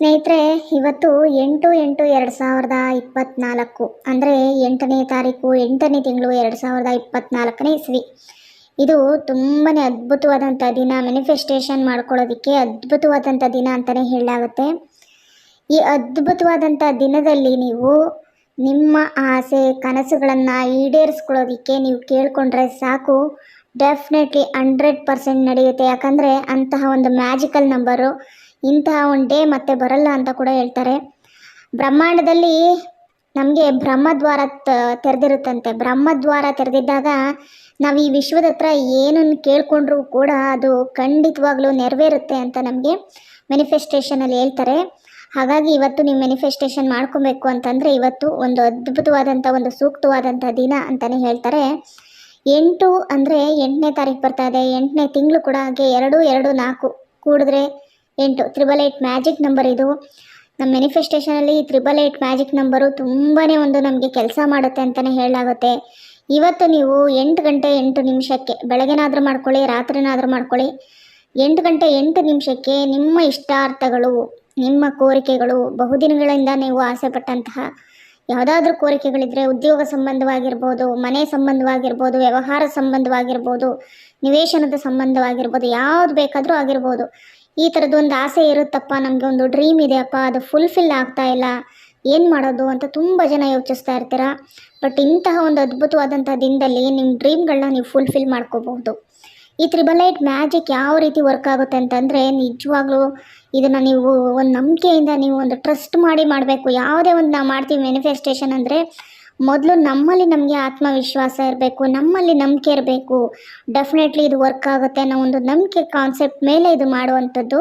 ಸ್ನೇಹಿತರೆ, ಇವತ್ತು ಎಂಟು ಎಂಟು ಎರಡು ಸಾವಿರದ ಇಪ್ಪತ್ತ್ನಾಲ್ಕು ಅಂದರೆ ಎಂಟನೇ ತಾರೀಕು, ಎಂಟನೇ ತಿಂಗಳು ಎರಡು ಸಾವಿರದ ಇಪ್ಪತ್ನಾಲ್ಕನೇ ಇಸ್ವಿ. ಇದು ತುಂಬಾ ಅದ್ಭುತವಾದಂಥ ದಿನ ಮ್ಯಾನಿಫೆಸ್ಟೇಷನ್ ಮಾಡ್ಕೊಳ್ಳೋದಕ್ಕೆ ಅದ್ಭುತವಾದಂಥ ದಿನ ಅಂತಲೇ ಹೇಳಲಾಗುತ್ತೆ. ಈ ಅದ್ಭುತವಾದಂಥ ದಿನದಲ್ಲಿ ನೀವು ನಿಮ್ಮ ಆಸೆ, ಕನಸುಗಳನ್ನು ಈಡೇರಿಸ್ಕೊಳ್ಳೋದಕ್ಕೆ ನೀವು ಕೇಳಿಕೊಂಡ್ರೆ ಸಾಕು. ಡೆಫಿನೆಟ್ಲಿ ಹಂಡ್ರೆಡ್ ಪರ್ಸೆಂಟ್ ನಡೆಯುತ್ತೆ. ಯಾಕಂದರೆ ಅಂತಹ ಒಂದು ಮ್ಯಾಜಿಕಲ್ ನಂಬರು ಇಂತಹ ಒಂದು ಡೇ ಮತ್ತೆ ಬರಲ್ಲ ಅಂತ ಕೂಡ ಹೇಳ್ತಾರೆ. ಬ್ರಹ್ಮಾಂಡದಲ್ಲಿ ನಮಗೆ ಬ್ರಹ್ಮದ್ವಾರ ತೆರೆದಿರುತ್ತಂತೆ. ಬ್ರಹ್ಮದ್ವಾರ ತೆರೆದಿದ್ದಾಗ ನಾವು ಈ ವಿಶ್ವದ ಹತ್ರ ಏನನ್ನು ಕೇಳ್ಕೊಂಡ್ರೂ ಕೂಡ ಅದು ಖಂಡಿತವಾಗ್ಲೂ ನೆರವೇರುತ್ತೆ ಅಂತ ನಮಗೆ ಮ್ಯಾನಿಫೆಸ್ಟೇಷನಲ್ಲಿ ಹೇಳ್ತಾರೆ. ಹಾಗಾಗಿ ಇವತ್ತು ನೀವು ಮೆನಿಫೆಸ್ಟೇಷನ್ ಮಾಡ್ಕೊಬೇಕು ಅಂತಂದರೆ ಇವತ್ತು ಒಂದು ಅದ್ಭುತವಾದಂಥ ಒಂದು ಸೂಕ್ತವಾದಂಥ ದಿನ ಅಂತಲೇ ಹೇಳ್ತಾರೆ. ಎಂಟು ಅಂದರೆ ಎಂಟನೇ ತಾರೀಕು ಬರ್ತಾ ಇದೆ. ಎಂಟನೇ ತಿಂಗಳು ಕೂಡ ಹಾಗೆ ಎರಡು ಎರಡು, ನಾಲ್ಕು ಕೂಡಿದ್ರೆ ಎಂಟು. ತ್ರಿಬಲ್ ಏಯ್ಟ್ ಮ್ಯಾಜಿಕ್ ನಂಬರ್ ಇದು. ನಮ್ಮ ಮ್ಯಾನಿಫೆಸ್ಟೇಷನಲ್ಲಿ ತ್ರಿಬಲ್ ಏಟ್ ಮ್ಯಾಜಿಕ್ ನಂಬರು ತುಂಬಾ ಒಂದು ನಮಗೆ ಕೆಲಸ ಮಾಡುತ್ತೆ ಅಂತಲೇ ಹೇಳಲಾಗುತ್ತೆ. ಇವತ್ತು ನೀವು ಎಂಟು ಗಂಟೆ ಎಂಟು ನಿಮಿಷಕ್ಕೆ ಬೆಳಗ್ಗೆನಾದರೂ ಮಾಡ್ಕೊಳ್ಳಿ, ರಾತ್ರಿನಾದರೂ ಮಾಡ್ಕೊಳ್ಳಿ. ಎಂಟು ಗಂಟೆ ಎಂಟು ನಿಮಿಷಕ್ಕೆ ನಿಮ್ಮ ಇಷ್ಟಾರ್ಥಗಳು, ನಿಮ್ಮ ಕೋರಿಕೆಗಳು, ಬಹುದಿನಗಳಿಂದ ನೀವು ಆಸೆಪಟ್ಟಂತಹ ಯಾವುದಾದ್ರೂ ಕೋರಿಕೆಗಳಿದ್ದರೆ ಉದ್ಯೋಗ ಸಂಬಂಧವಾಗಿರ್ಬೋದು, ಮನೆ ಸಂಬಂಧವಾಗಿರ್ಬೋದು, ವ್ಯವಹಾರ ಸಂಬಂಧವಾಗಿರ್ಬೋದು, ನಿವೇಶನದ ಸಂಬಂಧವಾಗಿರ್ಬೋದು, ಯಾವುದು ಬೇಕಾದರೂ ಆಗಿರ್ಬೋದು. ಈ ಥರದ್ದು ಒಂದು ಆಸೆ ಇರುತ್ತಪ್ಪ, ನಮಗೆ ಒಂದು ಡ್ರೀಮ್ ಇದೆಯಪ್ಪ, ಅದು ಫುಲ್ಫಿಲ್ ಆಗ್ತಾ ಇಲ್ಲ, ಏನು ಮಾಡೋದು ಅಂತ ತುಂಬ ಜನ ಯೋಚಿಸ್ತಾ ಇರ್ತೀರ? ಬಟ್ ಇಂತಹ ಒಂದು ಅದ್ಭುತವಾದಂಥ ದಿನದಲ್ಲಿ ನಿಮ್ಮ ಡ್ರೀಮ್ಗಳನ್ನ ನೀವು ಫುಲ್ಫಿಲ್ ಮಾಡ್ಕೋಬಹುದು. ಈ ತ್ರಿಬಲ್ ಏಟ್ ಮ್ಯಾಜಿಕ್ ಯಾವ ರೀತಿ ವರ್ಕ್ ಆಗುತ್ತೆ ಅಂತಂದರೆ, ನಿಜವಾಗ್ಲೂ ಇದನ್ನು ನೀವು ಒಂದು ನಂಬಿಕೆಯಿಂದ ನೀವು ಒಂದು ಟ್ರಸ್ಟ್ ಮಾಡಿ ಮಾಡಬೇಕು. ಯಾವುದೇ ಒಂದು ನಾವು ಮಾಡ್ತೀವಿ ಮ್ಯಾನಿಫೆಸ್ಟೇಷನ್ ಅಂದರೆ ಮೊದಲು ನಮ್ಮಲ್ಲಿ ನಮಗೆ ಆತ್ಮವಿಶ್ವಾಸ ಇರಬೇಕು, ನಮ್ಮಲ್ಲಿ ನಂಬಿಕೆ ಇರಬೇಕು. ಡೆಫಿನೆಟ್ಲಿ ಇದು ವರ್ಕ್ ಆಗುತ್ತೆ ಅನ್ನೋ ಒಂದು ನಂಬಿಕೆ ಕಾನ್ಸೆಪ್ಟ್ ಮೇಲೆ ಇದು ಮಾಡುವಂಥದ್ದು.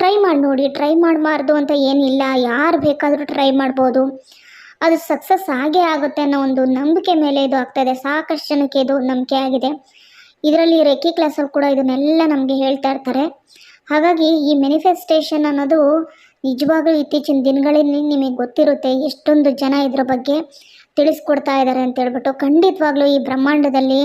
ಟ್ರೈ ಮಾಡಿ ನೋಡಿ ಟ್ರೈ ಮಾಡಬಾರ್ದು ಅಂತ ಏನಿಲ್ಲ ಯಾರು ಬೇಕಾದರೂ ಟ್ರೈ ಮಾಡ್ಬೋದು. ಅದು ಸಕ್ಸಸ್ ಆಗೇ ಆಗುತ್ತೆ ಅನ್ನೋ ಒಂದು ನಂಬಿಕೆ ಮೇಲೆ ಇದು ಆಗ್ತಾಯಿದೆ ಸಾಕಷ್ಟು ಜನಕ್ಕೆ ಇದು ನಂಬಿಕೆ ಆಗಿದೆ. ಇದರಲ್ಲಿ ರೆಕ್ಕಿ ಕ್ಲಾಸಲ್ಲಿ ಕೂಡ ಇದನ್ನೆಲ್ಲ ನಮಗೆ ಹೇಳ್ತಾ ಇರ್ತಾರೆ. ಹಾಗಾಗಿ ಈ ಮ್ಯಾನಿಫೆಸ್ಟೇಷನ್ ಅನ್ನೋದು ನಿಜವಾಗ್ಲೂ ಇತ್ತೀಚಿನ ದಿನಗಳಲ್ಲಿ ನಿಮಗೆ ಗೊತ್ತಿರುತ್ತೆ. ಎಷ್ಟೊಂದು ಜನ ಇದರ ಬಗ್ಗೆ ತಿಳಿಸ್ಕೊಡ್ತಾ ಇದ್ದಾರೆ ಅಂತ ಹೇಳ್ಬಿಟ್ಟು ಖಂಡಿತವಾಗ್ಲೂ ಈ ಬ್ರಹ್ಮಾಂಡದಲ್ಲಿ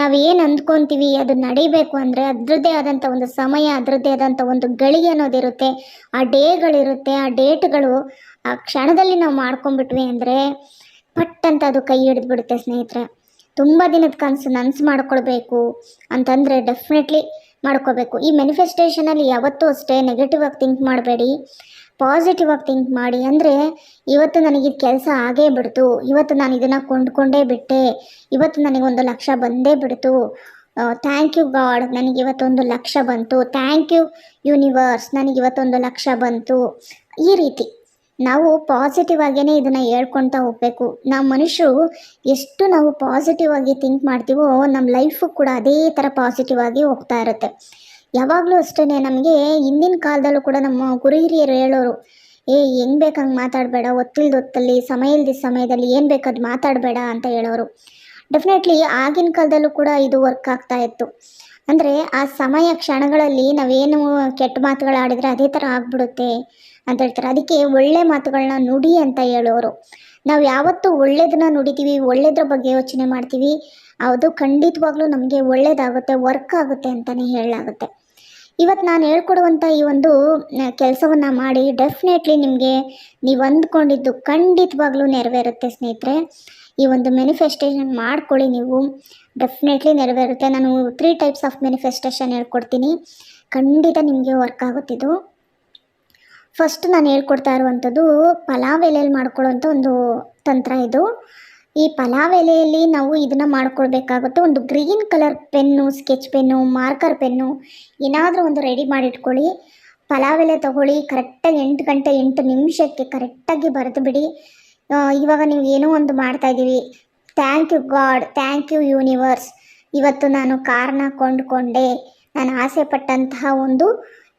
ನಾವು ಏನು ಅಂದ್ಕೊತೀವಿ, ಅದು ನಡಿಬೇಕು ಅಂದರೆ ಅದರದ್ದೇ ಆದಂಥ ಒಂದು ಸಮಯ, ಅದರದ್ದೇ ಆದಂಥ ಒಂದು ಗಳಿಗೆ ಅನ್ನೋದಿರುತ್ತೆ ಆ ಡೇಗಳಿರುತ್ತೆ, ಆ ಡೇಟ್ಗಳು ಆ ಕ್ಷಣದಲ್ಲಿ ನಾವು ಮಾಡ್ಕೊಂಡ್ಬಿಟ್ವಿ ಅಂದರೆ ಪಟ್ ಅಂತ ಅದು ಕೈ ಹಿಡಿದ್ಬಿಡುತ್ತೆ ಸ್ನೇಹಿತರೆ. ತುಂಬ ದಿನದ ಕನಸು ನನಸು ಮಾಡ್ಕೊಳ್ಬೇಕು ಅಂತಂದರೆ ಡೆಫಿನೆಟ್ಲಿ ಮಾಡ್ಕೋಬೇಕು ಈ ಮ್ಯಾನಿಫೆಸ್ಟೇಷನಲ್ಲಿ ಯಾವತ್ತೂ ಅಷ್ಟೇ ನೆಗೆಟಿವ್ ಆಗಿ ಥಿಂಕ್ ಮಾಡಬೇಡಿ. ಪಾಸಿಟಿವ್ ಆಗಿ ಥಿಂಕ್ ಮಾಡಿ ಅಂದರೆ ಇವತ್ತು ನನಗೆ ಇದು ಕೆಲಸ ಆಗೇ ಬಿಡ್ತು. ಇವತ್ತು ನಾನು ಇದನ್ನು ಕೊಂಡ್ಕೊಂಡೇ ಬಿಟ್ಟೆ. ಇವತ್ತು ನನಗೊಂದು ಲಕ್ಷ ಬಂದೇ ಬಿಡ್ತು. ಥ್ಯಾಂಕ್ ಯು ಗಾಡ್ ನನಗೆ ಇವತ್ತೊಂದು ಲಕ್ಷ ಬಂತು. ಥ್ಯಾಂಕ್ ಯು ಯೂನಿವರ್ಸ್ ನನಗೆ ಇವತ್ತೊಂದು ಲಕ್ಷ ಬಂತು. ಈ ರೀತಿ ನಾವು ಪಾಸಿಟಿವ್ ಆಗೇ ಇದನ್ನು ಹೇಳ್ಕೊಳ್ತಾ ಹೋಗಬೇಕು. ನಾವು ಮನುಷ್ಯರು ಎಷ್ಟು ನಾವು ಪಾಸಿಟಿವ್ ಆಗಿ ಥಿಂಕ್ ಮಾಡ್ತೀವೋ ನಮ್ಮ ಲೈಫು ಕೂಡ ಅದೇ ಥರ ಪಾಸಿಟಿವ್ ಆಗಿ ಹೋಗ್ತಾ ಇರುತ್ತೆ. ಯಾವಾಗಲೂ ಅಷ್ಟೇ ನಮಗೆ ಹಿಂದಿನ ಕಾಲದಲ್ಲೂ ಕೂಡ ನಮ್ಮ ಗುರು ಹಿರಿಯರು ಹೇಳೋರು, ಏ, ಹೆಂಗೆ ಬೇಕಂಗೆ ಮಾತಾಡಬೇಡ, ಒತ್ತಿಲ್ದ ಹೊತ್ತಲ್ಲಿ ಸಮಯ ಇಲ್ದಿದ್ದ ಸಮಯದಲ್ಲಿ, ಏನು ಬೇಕಾದ್ ಮಾತಾಡಬೇಡ ಅಂತ ಹೇಳೋರು. ಡೆಫಿನೆಟ್ಲಿ ಆಗಿನ ಕಾಲದಲ್ಲೂ ಕೂಡ ಇದು ವರ್ಕ್ ಆಗ್ತಾ ಇತ್ತು. ಅಂದರೆ ಆ ಸಮಯ ಕ್ಷಣಗಳಲ್ಲಿ ನಾವೇನು ಕೆಟ್ಟ ಮಾತುಗಳು ಆಡಿದರೆ ಅದೇ ಥರ ಆಗ್ಬಿಡುತ್ತೆ ಅಂತ ಹೇಳ್ತಾರೆ. ಅದಕ್ಕೆ ಒಳ್ಳೆ ಮಾತುಗಳನ್ನ ನುಡಿ ಅಂತ ಹೇಳೋರು. ನಾವು ಯಾವತ್ತೂ ಒಳ್ಳೇದನ್ನ ನುಡಿತೀವಿ, ಒಳ್ಳೇದ್ರ ಬಗ್ಗೆ ಯೋಚನೆ ಮಾಡ್ತೀವಿ. ಅದು ಖಂಡಿತವಾಗ್ಲೂ ನಮಗೆ ಒಳ್ಳೇದಾಗುತ್ತೆ, ವರ್ಕ್ ಆಗುತ್ತೆ ಅಂತಲೇ ಹೇಳಲಾಗುತ್ತೆ. ಇವತ್ತು ನಾನು ಹೇಳ್ಕೊಡುವಂಥ ಈ ಒಂದು ಕೆಲಸವನ್ನು ಮಾಡಿ ಡೆಫಿನೆಟ್ಲಿ ನಿಮಗೆ ನೀವು ಅಂದ್ಕೊಂಡಿದ್ದು ಖಂಡಿತವಾಗ್ಲೂ ನೆರವೇರುತ್ತೆ ಸ್ನೇಹಿತರೆ. ಈ ಒಂದು ಮ್ಯಾನಿಫೆಸ್ಟೇಷನ್ ಮಾಡ್ಕೊಳ್ಳಿ ನೀವು. ಡೆಫಿನೆಟ್ಲಿ ನೆರವೇರುತ್ತೆ. ನಾನು ತ್ರೀ ಟೈಪ್ಸ್ ಆಫ್ ಮ್ಯಾನಿಫೆಸ್ಟೇಷನ್ ಹೇಳ್ಕೊಡ್ತೀನಿ. ಖಂಡಿತ ನಿಮಗೆ ವರ್ಕ್ ಆಗುತ್ತಿದ್ದು ಫಸ್ಟ್ ನಾನು ಹೇಳ್ಕೊಡ್ತಾ ಇರುವಂಥದ್ದು ಪಲಾವ್ ಎಲೆಯಲ್ಲಿ ಮಾಡ್ಕೊಳ್ಳೋಂಥ ಒಂದು ತಂತ್ರ ಇದು. ಈ ಪಲಾವ್ ಎಲೆಯಲ್ಲಿ ನಾವು ಇದನ್ನು ಮಾಡ್ಕೊಳ್ಬೇಕಾಗುತ್ತೆ ಒಂದು green colour pen, sketch pen, marker pen ಏನಾದರೂ ಒಂದು ರೆಡಿ ಮಾಡಿಟ್ಕೊಳ್ಳಿ. ಪಲಾವ್ ಎಲೆ ತೊಗೊಳ್ಳಿ ಕರೆಕ್ಟಾಗಿ ಎಂಟು ಗಂಟೆ ಎಂಟು ನಿಮಿಷಕ್ಕೆ ಕರೆಕ್ಟಾಗಿ ಬರೆದು ಬಿಡಿ. ಇವಾಗ ನೀವು ಏನೋ ಒಂದು ಮಾಡ್ತಾ ಇದ್ದೀವಿ. Thank you God thank you universe ಇವತ್ತು ನಾನು ಕಾರ್ನ ಕೊಂಡ್ಕೊಂಡೆ. ನಾನು ಆಸೆ ಪಟ್ಟಂತಹ ಒಂದು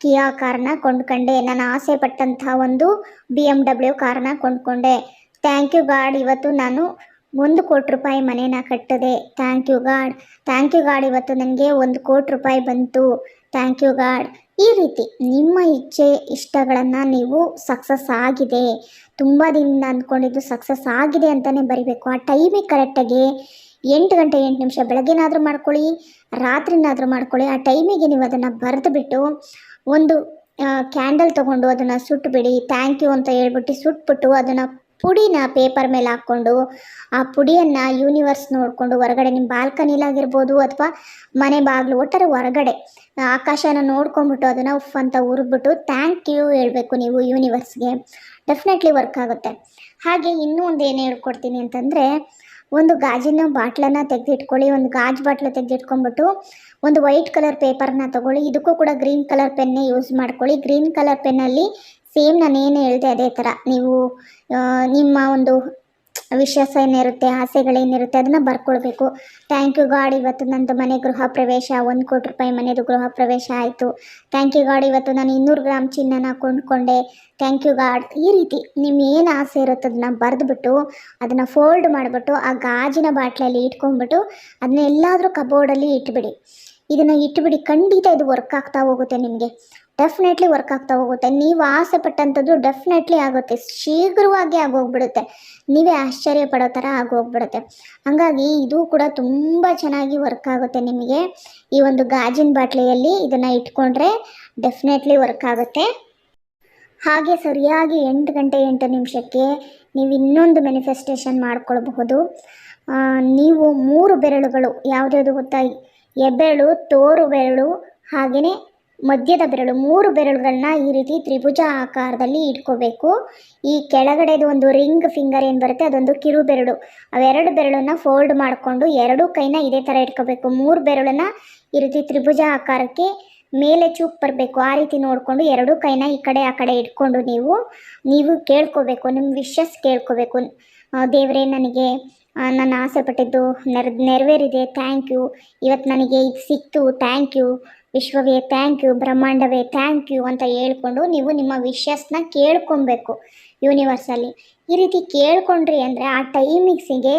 ಕಿಯಾ ಕಾರ್ನ ಕೊಂಡ್ಕೊಂಡೆ. ನಾನು ಆಸೆ ಪಟ್ಟಂತಹ ಒಂದು ಬಿ ಎಂ ಡಬ್ಲ್ಯೂ ಕಾರ್ನ ಕೊಂಡ್ಕೊಂಡೆ. ಥ್ಯಾಂಕ್ ಯು ಗಾಡ್ ಇವತ್ತು ನಾನು ಒಂದು ಕೋಟಿ ರೂಪಾಯಿ ಮನೇನ ಕಟ್ಟಿದೆ. Thank you God thank you God ಇವತ್ತು ನನಗೆ ಒಂದು ಕೋಟಿ ರೂಪಾಯಿ ಬಂತು. ಥ್ಯಾಂಕ್ ಯು ಗಾಡ್ ಈ ರೀತಿ ನಿಮ್ಮ ಇಚ್ಛೆ, ಇಷ್ಟಗಳನ್ನು ನೀವು ಸಕ್ಸಸ್ ಆಗಿದೆ. ತುಂಬ ದಿನ ಅಂದ್ಕೊಂಡಿದ್ದು ಸಕ್ಸಸ್ ಆಗಿದೆ ಅಂತಲೇ ಬರಿಬೇಕು. ಆ ಟೈಮಿಗೆ ಕರೆಕ್ಟಾಗಿ ಎಂಟು ಗಂಟೆ ಎಂಟು ನಿಮಿಷ ಬೆಳಗ್ಗೆನಾದರೂ ಮಾಡ್ಕೊಳ್ಳಿ, ರಾತ್ರಿನಾದರೂ ಮಾಡ್ಕೊಳ್ಳಿ. ಆ ಟೈಮಿಗೆ ನೀವು ಅದನ್ನು ಬರೆದುಬಿಟ್ಟು ಒಂದು ಕ್ಯಾಂಡಲ್ ತೊಗೊಂಡು ಅದನ್ನು ಸುಟ್ಟುಬಿಡಿ ಥ್ಯಾಂಕ್ ಯು ಅಂತ ಹೇಳ್ಬಿಟ್ಟು ಸುಟ್ಬಿಟ್ಟು ಅದನ್ನು ಪುಡಿನ ಪೇಪರ್ ಮೇಲೆ ಹಾಕ್ಕೊಂಡು, ಆ ಪುಡಿಯನ್ನು ಯೂನಿವರ್ಸ್ ನೋಡಿಕೊಂಡು, ಹೊರಗಡೆ ನಿಮ್ಮ ಬಾಲ್ಕನಿಲಾಗಿರ್ಬೋದು ಅಥವಾ ಮನೆ ಬಾಗಿಲು, ಒಟ್ಟಾರೆ ಹೊರಗಡೆ ಆಕಾಶನ ನೋಡ್ಕೊಂಡ್ಬಿಟ್ಟು ಅದನ್ನು ಉಫ್ ಅಂತ ಉರಿದ್ಬಿಟ್ಟು ಥ್ಯಾಂಕ್ ಯು ಹೇಳಬೇಕು ನೀವು ಯೂನಿವರ್ಸ್ಗೆ ಡೆಫಿನೆಟ್ಲಿ ವರ್ಕ್ ಆಗುತ್ತೆ. ಹಾಗೆ ಇನ್ನೂ ಒಂದು ಏನು ಹೇಳ್ಕೊಡ್ತೀನಿ ಅಂತಂದರೆ, ಒಂದು ಗಾಜಿನ ಬಾಟ್ಲನ್ನು ತೆಗೆದಿಟ್ಕೊಳ್ಳಿ, ಒಂದು ಗಾಜು ಬಾಟ್ಲ ತೆಗೆದಿಟ್ಕೊಂಡ್ಬಿಟ್ಟು, ಒಂದು ವೈಟ್ ಕಲರ್ ಪೇಪರ್ನ ತಗೊಳ್ಳಿ, ಇದಕ್ಕೂ ಕೂಡ ಗ್ರೀನ್ ಕಲರ್ ಪೆನ್ನೇ ಯೂಸ್ ಮಾಡ್ಕೊಳ್ಳಿ. ಗ್ರೀನ್ ಕಲರ್ ಪೆನ್ನಲ್ಲಿ ಸೇಮ್ ನಾನು ಏನು ಹೇಳಿದೆ ಅದೇ ಥರ ನೀವು ನಿಮ್ಮ ಒಂದು ವಿಶ್ವಾಸ ಏನಿರುತ್ತೆ ಆಸೆಗಳೇನಿರುತ್ತೆ ಅದನ್ನು ಬರ್ಕೊಳ್ಬೇಕು. ಥ್ಯಾಂಕ್ ಯು ಗಾಡ್ ಇವತ್ತು ನಂದು ಮನೆ ಗೃಹ ಪ್ರವೇಶ, ಒಂದು ಕೋಟಿ ರೂಪಾಯಿ ಮನೆದು ಗೃಹ ಪ್ರವೇಶ ಆಯಿತು. ಥ್ಯಾಂಕ್ ಯು ಗಾಡ್ ಇವತ್ತು ನಾನು ಇನ್ನೂರು ಗ್ರಾಮ್ ಚಿನ್ನನ ಕೊಂಡ್ಕೊಂಡೆ. ಥ್ಯಾಂಕ್ ಯು ಗಾಡ್ ಈ ರೀತಿ ನಿಮ್ಮ ಏನು ಆಸೆ ಇರುತ್ತೆ ಅದನ್ನ ಬರೆದ್ಬಿಟ್ಟು, ಅದನ್ನು ಫೋಲ್ಡ್ ಮಾಡಿಬಿಟ್ಟು, ಆ ಗಾಜಿನ ಬಾಟ್ಲಲ್ಲಿ ಇಟ್ಕೊಂಡ್ಬಿಟ್ಟು, ಅದನ್ನ ಎಲ್ಲಾದರೂ ಕಬೋರ್ಡಲ್ಲಿ ಇಟ್ಬಿಡಿ. ಇದನ್ನು ಇಟ್ಬಿಡಿ. ಖಂಡಿತ ಇದು ವರ್ಕ್ ಆಗ್ತಾ ಹೋಗುತ್ತೆ ನಿಮಗೆ. ಡೆಫಿನೆಟ್ಲಿ ವರ್ಕ್ ಆಗ್ತಾ ಹೋಗುತ್ತೆ. ನೀವು ಆಸೆ ಪಟ್ಟಂಥದ್ದು ಡೆಫಿನೆಟ್ಲಿ ಆಗುತ್ತೆ. ಶೀಘ್ರವಾಗಿ ಆಗೋಗ್ಬಿಡುತ್ತೆ. ನೀವೇ ಆಶ್ಚರ್ಯ ಪಡೋ ಥರ ಆಗೋಗ್ಬಿಡುತ್ತೆ. ಹಾಗಾಗಿ ಇದು ಕೂಡ ತುಂಬ ಚೆನ್ನಾಗಿ ವರ್ಕ್ ಆಗುತ್ತೆ ನಿಮಗೆ. ಈ ಒಂದು ಗಾಜಿನ ಬಾಟ್ಲಿಯಲ್ಲಿ ಇದನ್ನು ಇಟ್ಕೊಂಡ್ರೆ ಡೆಫಿನೆಟ್ಲಿ ವರ್ಕ್ ಆಗುತ್ತೆ. ಹಾಗೆ ಸರಿಯಾಗಿ ಎಂಟು ಗಂಟೆ ಎಂಟು ನಿಮಿಷಕ್ಕೆ ನೀವು ಇನ್ನೊಂದು ಮ್ಯಾನಿಫೆಸ್ಟೇಷನ್ ಮಾಡ್ಕೊಳ್ಬಹುದು. ನೀವು ಮೂರು ಬೆರಳುಗಳು, ಯಾವುದ್ಯಾವುದು ಗೊತ್ತಾಯಿ ಎಬ್ಬೆರಳು ತೋರು ಬೆರಳು ಹಾಗೆಯೇ ಮಧ್ಯದ ಬೆರಳು, ಮೂರು ಬೆರಳುಗಳನ್ನ ಈ ರೀತಿ ತ್ರಿಭುಜ ಆಕಾರದಲ್ಲಿ ಇಟ್ಕೋಬೇಕು. ಈ ಕೆಳಗಡೆದು ಒಂದು ರಿಂಗ್ ಫಿಂಗರ್ ಏನು ಬರುತ್ತೆ, ಅದೊಂದು ಕಿರು ಬೆರಳು. ಅವೆರಡು ಬೆರಳನ್ನು ಫೋಲ್ಡ್ ಮಾಡಿಕೊಂಡು ಎರಡೂ ಕೈನ ಇದೇ ಥರ ಇಟ್ಕೋಬೇಕು. ಮೂರು ಬೆರಳನ್ನ ಈ ರೀತಿ ತ್ರಿಭುಜ ಆಕಾರಕ್ಕೆ ಮೇಲೆ ಚೂಪ್ ಬರಬೇಕು. ಆ ರೀತಿ ನೋಡಿಕೊಂಡು ಎರಡೂ ಕೈನ ಈ ಕಡೆ ಆ ಕಡೆ ಇಟ್ಕೊಂಡು ನೀವು ನೀವು ಕೇಳ್ಕೋಬೇಕು ನಿಮ್ಮ ವಿಶಸ್ ಕೇಳ್ಕೋಬೇಕು. ದೇವರೇ, ನನಗೆ ನನ್ನ ಆಸೆ ಪಟ್ಟಿದ್ದು ನೆರ, ನೆರವೇರಿದೆ. ಥ್ಯಾಂಕ್ ಯು ಇವತ್ತು ನನಗೆ ಇದು ಸಿಕ್ತು. ಥ್ಯಾಂಕ್ ಯು ವಿಶ್ವವೇ ಥ್ಯಾಂಕ್ ಯು ಬ್ರಹ್ಮಾಂಡವೇ ಥ್ಯಾಂಕ್ ಯು ಅಂತ ಹೇಳ್ಕೊಂಡು ನೀವು ನಿಮ್ಮ ವಿಶಸ್ನ ಕೇಳ್ಕೊಬೇಕು ಯೂನಿವರ್ಸಲ್ಲಿ ಈ ರೀತಿ ಕೇಳ್ಕೊಂಡ್ರಿ ಅಂದರೆ ಆ ಟೈಮಿಂಗ್ಸಿಗೆ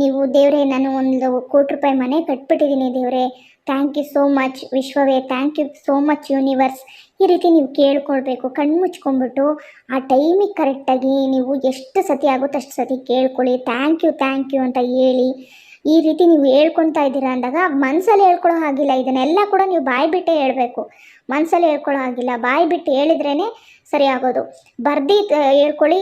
ನೀವು ದೇವರೇ, ನಾನು ಒಂದು ಕೋಟಿ ರೂಪಾಯಿ ಮನೆ ಕಟ್ಬಿಟ್ಟಿದ್ದೀನಿ ದೇವರೇ ಥ್ಯಾಂಕ್ ಯು ಸೋ ಮಚ್ ವಿಶ್ವವೇ thank you so much universe ಈ ರೀತಿ ನೀವು ಕೇಳ್ಕೊಳ್ಬೇಕು, ಕಣ್ಣು ಮುಚ್ಕೊಂಡ್ಬಿಟ್ಟು ಆ ಟೈಮಿಗೆ ಕರೆಕ್ಟಾಗಿ ನೀವು ಎಷ್ಟು ಸತಿ ಆಗುತ್ತೋ ಅಷ್ಟು ಸತಿ ಕೇಳ್ಕೊಳ್ಳಿ ಥ್ಯಾಂಕ್ ಯು ಥ್ಯಾಂಕ್ ಯು ಅಂತ ಹೇಳಿ. ಈ ರೀತಿ ನೀವು ಹೇಳ್ಕೊತಾ ಇದ್ದೀರಾ ಅಂದಾಗ ಮನಸ್ಸಲ್ಲಿ ಹೇಳ್ಕೊಳ್ಳೋ ಹಾಗಿಲ್ಲ. ಇದನ್ನೆಲ್ಲ ಕೂಡ ನೀವು ಬಾಯಿ ಬಿಟ್ಟೇ ಹೇಳಬೇಕು. ಮನಸ್ಸಲ್ಲಿ ಹೇಳ್ಕೊಳ್ಳೋ ಹಾಗಿಲ್ಲ. ಬಾಯಿ ಬಿಟ್ಟು ಹೇಳಿದ್ರೇ ಸರಿ ಆಗೋದು. ಬರ್ದು ಹೇಳ್ಕೊಳ್ಳಿ.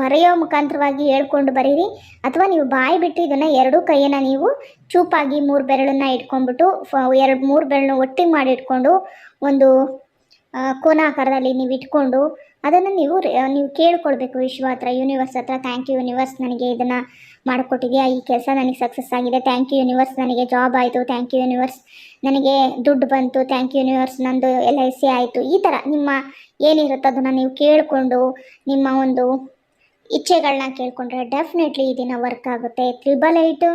ಬರೆಯೋ ಮುಖಾಂತರವಾಗಿ ಹೇಳ್ಕೊಂಡು ಬರೀರಿ. ಅಥವಾ ನೀವು ಬಾಯಿ ಬಿಟ್ಟು ಇದನ್ನು ಎರಡೂ ಕೈಯನ್ನು ನೀವು ಚೂಪಾಗಿ ಮೂರು ಬೆರಳನ್ನು ಇಟ್ಕೊಂಡ್ಬಿಟ್ಟು, ಫ, ಎರಡು ಮೂರು ಬೆರಳನ್ನ ಒಟ್ಟಿಗೆ ಮಾಡಿ ಇಟ್ಕೊಂಡು ಒಂದು ಕೋನಾಕಾರದಲ್ಲಿ ನೀವು ಇಟ್ಕೊಂಡು ಅದನ್ನು ನೀವು ನೀವು ಕೇಳ್ಕೊಳ್ಬೇಕು. ವಿಶ್ವ ಹತ್ರ ಯೂನಿವರ್ಸ್ ಹತ್ರ ಥ್ಯಾಂಕ್ ಯು ಯೂನಿವರ್ಸ್ ನನಗೆ ಇದನ್ನು ಮಾಡಿಕೊಟ್ಟಿದ್ಯಾ? ಈ ಕೆಲಸ ನನಗೆ ಸಕ್ಸಸ್ ಆಗಿದೆ. ಥ್ಯಾಂಕ್ ಯು ಯೂನಿವರ್ಸ್ ನನಗೆ ಜಾಬ್ ಆಯಿತು. ಥ್ಯಾಂಕ್ ಯು ಯೂನಿವರ್ಸ್ ನನಗೆ ದುಡ್ಡು ಬಂತು. ಥ್ಯಾಂಕ್ ಯು ಯೂನಿವರ್ಸ್ ನಂದು ಎಲ್ ಐ ಸಿ ಆಯಿತು. ಈ ಥರ ನಿಮ್ಮ ಏನಿರುತ್ತೋ ಅದನ್ನು ನೀವು ಕೇಳಿಕೊಂಡು ನಿಮ್ಮ ಒಂದು ಇಚ್ಛೆಗಳನ್ನ ಕೇಳಿಕೊಂಡ್ರೆ ಡೆಫಿನೆಟ್ಲಿ ಈ ದಿನ ವರ್ಕ್ ಆಗುತ್ತೆ. ತ್ರಿಬಲ್ ಏಯ್ಟ್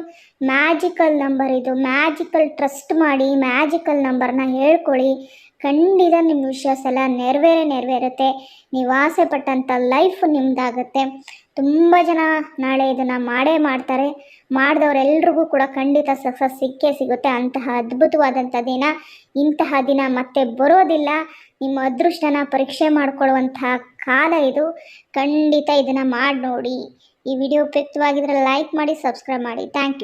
ಮ್ಯಾಜಿಕಲ್ ನಂಬರ್ ಇದು. ಮ್ಯಾಜಿಕಲ್ ಟ್ರಸ್ಟ್ ಮಾಡಿ ಮ್ಯಾಜಿಕಲ್ ನಂಬರ್ನ ಹೇಳ್ಕೊಳ್ಳಿ. ಖಂಡಿತ ನಿಮ್ಮ ವಿಶ್ವಾಸ ಎಲ್ಲ ನೆರವೇರೇ, ನೆರವೇರುತ್ತೆ. ನೀವು ಆಸೆ ಪಟ್ಟಂಥ ಲೈಫ್ ನಿಮ್ಮದಾಗುತ್ತೆ ತುಂಬ ಜನ ನಾಳೆ ಇದನ್ನು ಮಾಡೇ ಮಾಡ್ತಾರೆ. ಮಾಡಿದವರೆಲ್ರಿಗೂ ಕೂಡ ಖಂಡಿತ ಸಕ್ಸಸ್ ಸಿಕ್ಕೇ ಸಿಗುತ್ತೆ. ಅಂತಹ ಅದ್ಭುತವಾದಂಥ ದಿನ. ಇಂತಹ ದಿನ ಮತ್ತೆ ಬರೋದಿಲ್ಲ. ನಿಮ್ಮ ಅದೃಷ್ಟನ ಪರೀಕ್ಷೆ ಮಾಡಿಕೊಳ್ಳುವಂತಹ ಕಾಲ ಇದು. ಖಂಡಿತ ಇದನ್ನು ಮಾಡಿ ನೋಡಿ. ಈ ವಿಡಿಯೋ ಉಪಯುಕ್ತವಾಗಿದ್ದರೆ ಲೈಕ್ ಮಾಡಿ ಸಬ್ಸ್ಕ್ರೈಬ್ ಮಾಡಿ. Thank you